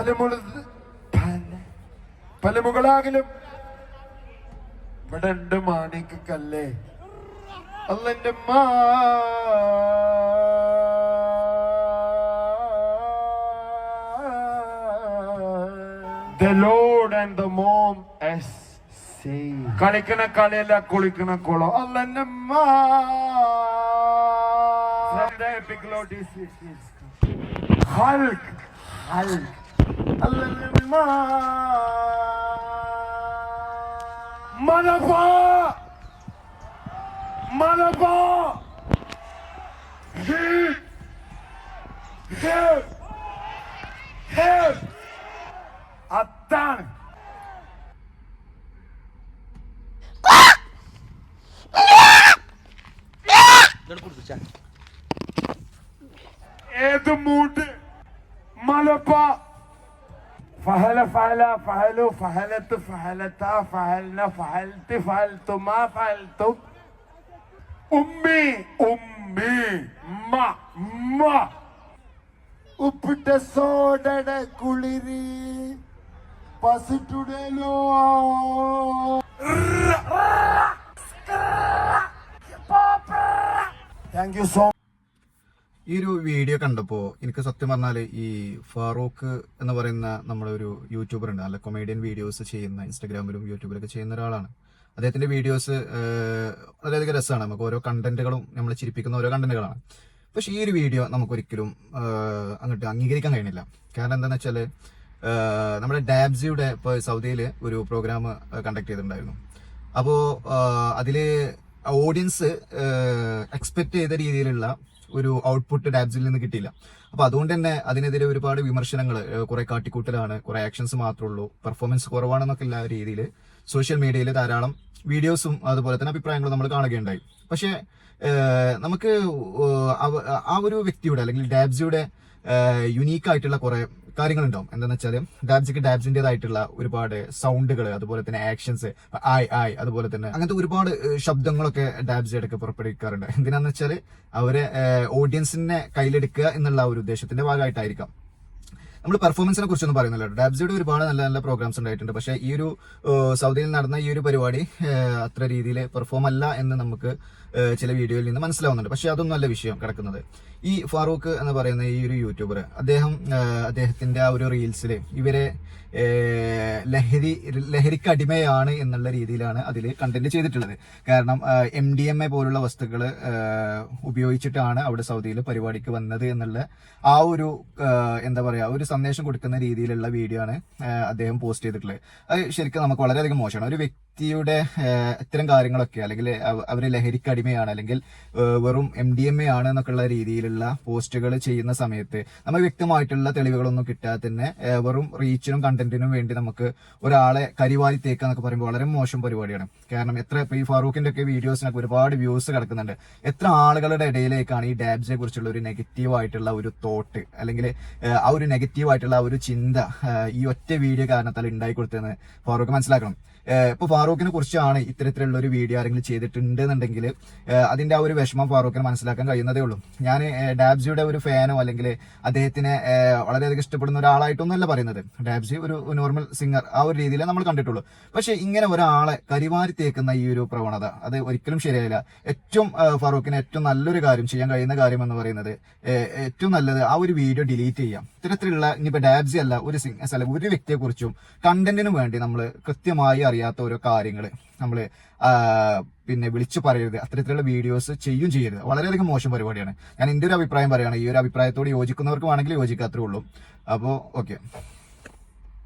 ഫലമുള്ളത് ഫല ഫലമുകളാകലും ഇവിടെ ഉണ്ട് മാണിക്കല്ലേ അല്ലെന്റെ The Lord and the mom as കളിക്കണ കളിയല്ല കുളിക്കണ കുളം. അല്ലെന്റെ മാ ഹൽക്ക് epic मनपा मनपा Help! Help! Help! Attan! Edmund Malapa! മലപ്പ ഫഹല ഫഹല فعلت ഫഹലത്ത് فعلنا فعلت ഫഹൽത്തുമാ ഫഹൽത്തും أمي ഉമ്മി ما മ ഉപ്പിട്ട സോഡയുടെ കുളിരി പസിട്ടുടലോ. താങ്ക് യു സോ ഈ ഒരു വീഡിയോ കണ്ടപ്പോൾ എനിക്ക് സത്യം പറഞ്ഞാൽ ഈ ഫാറൂഖ് എന്ന് പറയുന്ന നമ്മുടെ ഒരു യൂട്യൂബർ ഉണ്ട്. അല്ല കൊമേഡിയൻ വീഡിയോസ് ചെയ്യുന്ന ഇൻസ്റ്റാഗ്രാമിലും യൂട്യൂബിലൊക്കെ ചെയ്യുന്ന ഒരാളാണ്. അദ്ദേഹത്തിന്റെ വീഡിയോസ് വളരെയധികം രസമാണ്. നമുക്ക് ഓരോ കണ്ടന്റുകളും നമ്മൾ ചിരിപ്പിക്കുന്ന ഓരോ കണ്ടന്റുകളാണ് പക്ഷേ ഈ ഒരു വീഡിയോ നമുക്കൊരിക്കലും അങ്ങോട്ട് അംഗീകരിക്കാൻ കഴിയുന്നില്ല. കാരണം എന്താണെന്ന് വെച്ചാൽ നമ്മുടെ ഡാബ്സിയുടെ ഇപ്പോൾ സൗദിയിൽ ഒരു പ്രോഗ്രാം കണ്ടക്ട് ചെയ്തിട്ടുണ്ടായിരുന്നു. അപ്പോൾ അതിൽ ഓഡിയൻസ് എക്സ്പെക്ട് ചെയ്ത രീതിയിലുള്ള ഒരു ഔട്ട്പുട്ട് ഡാബ്സിൽ നിന്ന് കിട്ടിയില്ല. അപ്പൊ അതുകൊണ്ട് തന്നെ അതിനെതിരെ ഒരുപാട് വിമർശനങ്ങൾ കുറെ കാട്ടിക്കൂട്ടലാണ് കുറെ ആക്ഷൻസ് മാത്രമേ ഉള്ളൂ. പെർഫോമൻസ് കുറവാണെന്നൊക്കെ എല്ലാ രീതിയിൽ സോഷ്യൽ മീഡിയയിൽ ധാരാളം വീഡിയോസും അതുപോലെ തന്നെ അഭിപ്രായങ്ങളും നമ്മൾ കാണുകയുണ്ടായി. പക്ഷേ നമുക്ക് ആ ഒരു വ്യക്തിയുടെ അല്ലെങ്കിൽ ഡാബ്സിയുടെ യുണീക്കായിട്ടുള്ള കുറെ കാര്യങ്ങളുണ്ടാവും. എന്താണെന്ന് വെച്ചാൽ ഡാബ്സിക്ക് ഡാബ്സിന്റെതായിട്ടുള്ള ഒരുപാട് സൗണ്ടുകൾ അതുപോലെ തന്നെ ആക്ഷൻസ് ആയ് ആയ് അതുപോലെ തന്നെ അങ്ങനത്തെ ഒരുപാട് ശബ്ദങ്ങളൊക്കെ ഡാബ്സി ഇടയ്ക്ക് പുറപ്പെടുവിക്കാറുണ്ട്. എന്തിനാന്ന് വെച്ചാൽ അവരെ ഓഡിയൻസിനെ കയ്യിലെടുക്കുക എന്നുള്ള ഒരു ഉദ്ദേശത്തിന്റെ ഭാഗമായിട്ടായിരിക്കാം. നമ്മൾ പെർഫോമൻസിനെ കുറിച്ചൊന്നും പറയുന്നില്ല ഡാബ്സിയുടെ ഒരുപാട് നല്ല നല്ല പ്രോഗ്രാംസ് ഉണ്ടായിട്ടുണ്ട്. പക്ഷേ ഈ ഒരു സൗദിയിൽ നടന്ന ഈ ഒരു പരിപാടി അത്ര രീതിയിൽ പെർഫോം അല്ല എന്ന് നമുക്ക് ചില വീഡിയോയിൽ നിന്ന് മനസ്സിലാവുന്നുണ്ട്. പക്ഷേ അതൊന്നും അല്ല വിഷയം കിടക്കുന്നത്. ഈ ഫാറൂഖ് എന്ന് പറയുന്ന ഈ ഒരു യൂട്യൂബർ അദ്ദേഹം അദ്ദേഹത്തിന്റെ ആ ഒരു റീൽസിൽ ഇവരെ ലഹരി ലഹരിക്ക് അടിമയാണ് എന്നുള്ള രീതിയിലാണ് അതിൽ കണ്ടന്റ് ചെയ്തിട്ടുള്ളത്. കാരണം എം ഡി എം എ പോലുള്ള വസ്തുക്കൾ ഉപയോഗിച്ചിട്ടാണ് അവിടെ സൗദിയിൽ പരിപാടിക്ക് വന്നത് എന്നുള്ള ആ ഒരു എന്താ പറയുക ഒരു സന്ദേശം കൊടുക്കുന്ന രീതിയിലുള്ള വീഡിയോ ആണ് അദ്ദേഹം പോസ്റ്റ് ചെയ്തിട്ടുള്ളത്. അത് ശരിക്കും നമുക്ക് വളരെയധികം മോശമാണ്. ഒരു വ്യക്തിയുടെ ഇത്തരം കാര്യങ്ങളൊക്കെ അല്ലെങ്കിൽ അവർ ലഹരിക്ക് അടിമയാണ് അല്ലെങ്കിൽ വെറും എം ഡി എം എ ആണ് എന്നൊക്കെയുള്ള രീതിയിലുള്ള പോസ്റ്റുകൾ ചെയ്യുന്ന സമയത്ത് നമ്മൾ വ്യക്തമായിട്ടുള്ള തെളിവുകളൊന്നും കിട്ടാതെ തന്നെ വെറും റീച്ചിനും കണ്ടന്റിനും വേണ്ടി നമുക്ക് ഒരാളെ കരിവാരി തേക്കുക എന്നൊക്കെ പറയുമ്പോൾ വളരെ മോശം പരിപാടിയാണ്. കാരണം എത്ര ഈ ഫാറൂഖിന്റെ ഒക്കെ വീഡിയോസിനൊക്കെ ഒരുപാട് വ്യൂസ് കിടക്കുന്നുണ്ട്. എത്ര ആളുകളുടെ ഇടയിലേക്കാണ് ഈ ഡാബ്സിനെ കുറിച്ചുള്ള ഒരു നെഗറ്റീവ് ആയിട്ടുള്ള ഒരു തോട്ട് അല്ലെങ്കിൽ ആ ഒരു നെഗറ്റീവ് ആയിട്ടുള്ള ഒരു ചിന്ത ഈ ഒറ്റ വീഡിയോ കാരണത്താൽ ഉണ്ടായി കൊടുത്തതെന്ന് ഫാറൂഖ് മനസ്സിലാക്കണം. ഇപ്പൊ ഫാറൂഖിനെ കുറിച്ചാണ് ഇത്തരത്തിലുള്ള ഒരു വീഡിയോ ആരെങ്കിലും ചെയ്തിട്ടുണ്ട് എന്നുണ്ടെങ്കിൽ അതിന്റെ ആ ഒരു വിഷമം ഫാറൂഖിന് മനസ്സിലാക്കാൻ കഴിയുന്നതേ ഉള്ളൂ. ഞാൻ ഡാബ്സിയുടെ ഒരു ഫാനോ അല്ലെങ്കിൽ അദ്ദേഹത്തിനെ വളരെയധികം ഇഷ്ടപ്പെടുന്ന ഒരാളായിട്ടൊന്നുമല്ല പറയുന്നത്. ഡാബ്സി ഒരു നോർമൽ സിംഗർ ആ ഒരു രീതിയിലേ നമ്മൾ കണ്ടിട്ടുള്ളൂ. പക്ഷെ ഇങ്ങനെ ഒരാളെ കരിവാരി തേക്കുന്ന ഈ ഒരു പ്രവണത അത് ഒരിക്കലും ശരിയായില്ല. ഏറ്റവും ഫാറൂഖിന് ഏറ്റവും നല്ലൊരു കാര്യം ചെയ്യാൻ കഴിയുന്ന കാര്യം എന്ന് പറയുന്നത് ഏറ്റവും നല്ലത് ആ ഒരു വീഡിയോ ഡിലീറ്റ് ചെയ്യാം. ഇത്തരത്തിലുള്ള ഇനിയിപ്പോ ഡാബ്സി അല്ല ഒരു സിംഗ് അല്ല ഒരു വ്യക്തിയെക്കുറിച്ചും കണ്ടന്റിന് വേണ്ടി നമ്മൾ കൃത്യമായി അറിയാത്ത ഓരോ കാര്യങ്ങൾ നമ്മൾ പിന്നെ വിളിച്ചു പറയരുത്. അത്തരത്തിലുള്ള വീഡിയോസ് ചെയ്യും ചെയ്യരുത്. വളരെയധികം മോശം പരിപാടിയാണ്. ഞാൻ എന്റെ ഒരു അഭിപ്രായം പറയുകയാണ് ഈ ഒരു അഭിപ്രായത്തോട് യോജിക്കുന്നവർക്ക് വേണമെങ്കിൽ യോജിക്കാത്രേ ഉള്ളൂ. അപ്പോൾ ഓക്കെ